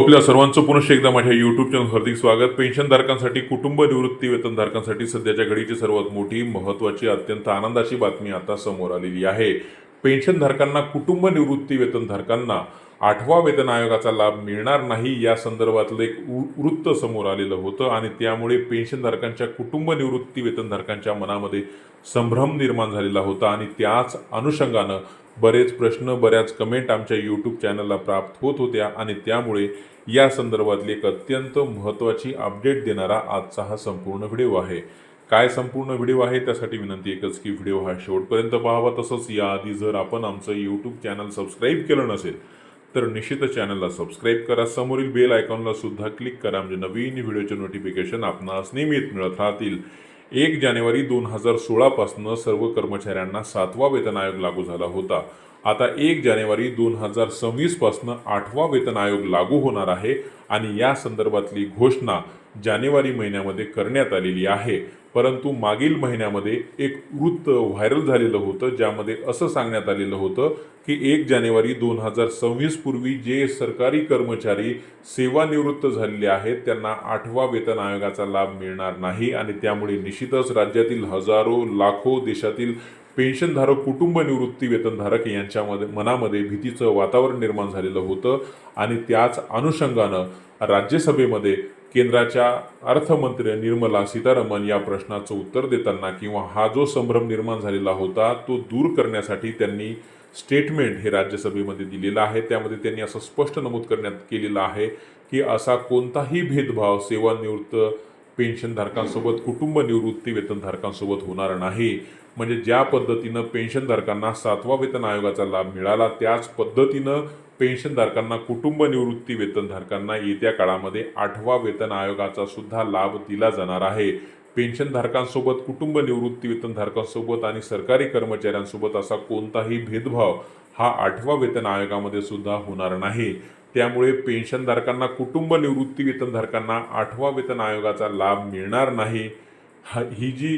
आपल्या सर्वांचं पुनश्च एकदा माझ्या युट्यूब चॅनल हार्दिक स्वागत. पेन्शनधारकांसाठी कुटुंब निवृत्ती वेतनधारकांसाठी सध्याच्या घडीची सर्वात मोठी महत्त्वाची अत्यंत आनंदाची बातमी आता समोर आलेली आहे. पेन्शनधारकांना कुटुंब निवृत्ती वेतनधारकांना आठवा वेतन आयोगाचा लाभ मिळणार नाही या संदर्भातलं एक वृत्त समोर आलेलं होतं आणि त्यामुळे पेन्शनधारकांच्या कुटुंब निवृत्ती वेतनधारकांच्या मनामध्ये संभ्रम निर्माण झालेला होता आणि त्याच अनुषंगानं बरेच प्रश्न बऱ्याच कमेंट आमच्या यूट्यूब चॅनलला प्राप्त होत होत्या आणि त्यामुळे या संदर्भातली एक अत्यंत महत्त्वाची अपडेट देणारा आजचा हा संपूर्ण व्हिडिओ आहे. काय संपूर्ण व्हिडिओ आहे त्यासाठी विनंती एकच की व्हिडिओ हा शेवटपर्यंत पाहावा. तसंच याआधी जर आपण आमचं यूट्यूब चॅनल सबस्क्राईब केलं नसेल तर निश्चित चॅनलला सबस्क्राईब करा. समोरील बेल आयकॉनला सुद्धा क्लिक करा. म्हणजे नवीन व्हिडिओचे नोटिफिकेशन आपणास नियमित मिळत राहतील. एक जानेवारी दोन हजार सोळापासनं सर्व कर्मचाऱ्यांना सातवा वेतन आयोग लागू झाला होता. आता एक जानेवारी दोन हजार सव्वीसपासून आठवा वेतन आयोग लागू होणार आहे आणि या संदर्भातली घोषणा जानेवारी महिन्यामध्ये करण्यात आलेली आहे. परंतु मागील महिन्यामध्ये एक वृत्त व्हायरल झालेलं होतं ज्यामध्ये असं सांगण्यात आलेलं होतं की एक जानेवारी दोन हजार सव्वीस पूर्वी जे सरकारी कर्मचारी सेवानिवृत्त झालेले आहेत त्यांना आठवा वेतन आयोगाचा लाभ मिळणार नाही आणि त्यामुळे निश्चितच राज्यातील हजारो लाखो देशातील पेन्शनधारक कुटुंब निवृत्ती वेतनधारक यांच्यामध्ये मनामध्ये भीतीचं वातावरण निर्माण झालेलं होतं आणि त्याच अनुषंगानं राज्यसभेमध्ये केंद्राच्या अर्थमंत्री निर्मला सीतारामन या प्रश्नाचं उत्तर देताना किंवा हा जो संभ्रम निर्माण झालेला होता तो दूर करण्यासाठी त्यांनी स्टेटमेंट हे राज्यसभेमध्ये दिलेलं आहे. त्यामध्ये त्यांनी असं स्पष्ट नमूद करण्यात केलेलं आहे की असा कोणताही भेदभाव सेवानिवृत्त पेन्शनधारकांसोबत कुटुंब निवृत्ती वेतनधारकांसोबत होणार नाही. म्हणजे ज्या पद्धतीनं पेन्शनधारकांना सातवा वेतन आयोगाचा लाभ मिळाला त्याच पद्धतीनं पेन्शनधारकांना कुटुंब निवृत्ती वेतनधारकांना येत्या काळामध्ये आठवा वेतन आयोगाचा सुद्धा लाभ दिला जाणार आहे. पेन्शनधारकांसोबत कुटुंब निवृत्ती वेतनधारकांसोबत आणि सरकारी कर्मचाऱ्यांसोबत असा कोणताही भेदभाव हा आठवा वेतन आयोगामध्ये सुद्धा होणार नाही. त्यामुळे पेन्शनधारकांना कुटुंब निवृत्ती वेतनधारकांना आठवा वेतन आयोगाचा लाभ मिळणार नाही. हा ही जी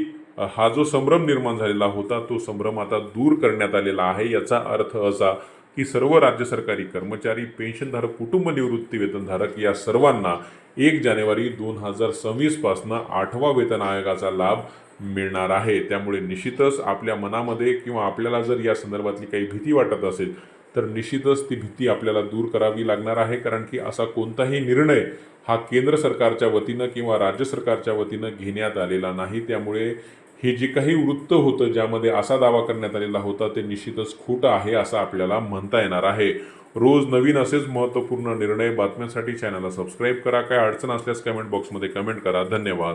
हा जो संभ्रम निर्माण झालेला होता तो संभ्रम आता दूर करण्यात आलेला आहे. याचा अर्थ असा की सर्व राज्य सरकारी कर्मचारी पेन्शनधारक कुटुंब निवृत्ती वेतनधारक या सर्वांना एक जानेवारी दोन हजार सव्वीसपासनं आठवा वेतन आयोगाचा लाभ मिळणार आहे. त्यामुळे निश्चितच आपल्या मनामध्ये किंवा आपल्याला जर या संदर्भातली काही भीती वाटत असेल तर निश्चितच ती भीती आपल्याला दूर करावी लागणार आहे कारण की असा कोणताही निर्णय हा केंद्र सरकारच्या वतीनं किंवा राज्य सरकारच्या वतीनं घेण्यात आलेला नाही. त्यामुळे हे जे काही वृत्त होतं ज्यामध्ये असा दावा करण्यात आलेला होता ते निश्चितच खोटं आहे असं आपल्याला म्हणता येणार आहे. रोज नवीन असेच महत्त्वपूर्ण निर्णय बातम्यांसाठी चॅनलला सबस्क्राईब करा. काय अडचण असल्यास कमेंट बॉक्समध्ये कमेंट करा. धन्यवाद.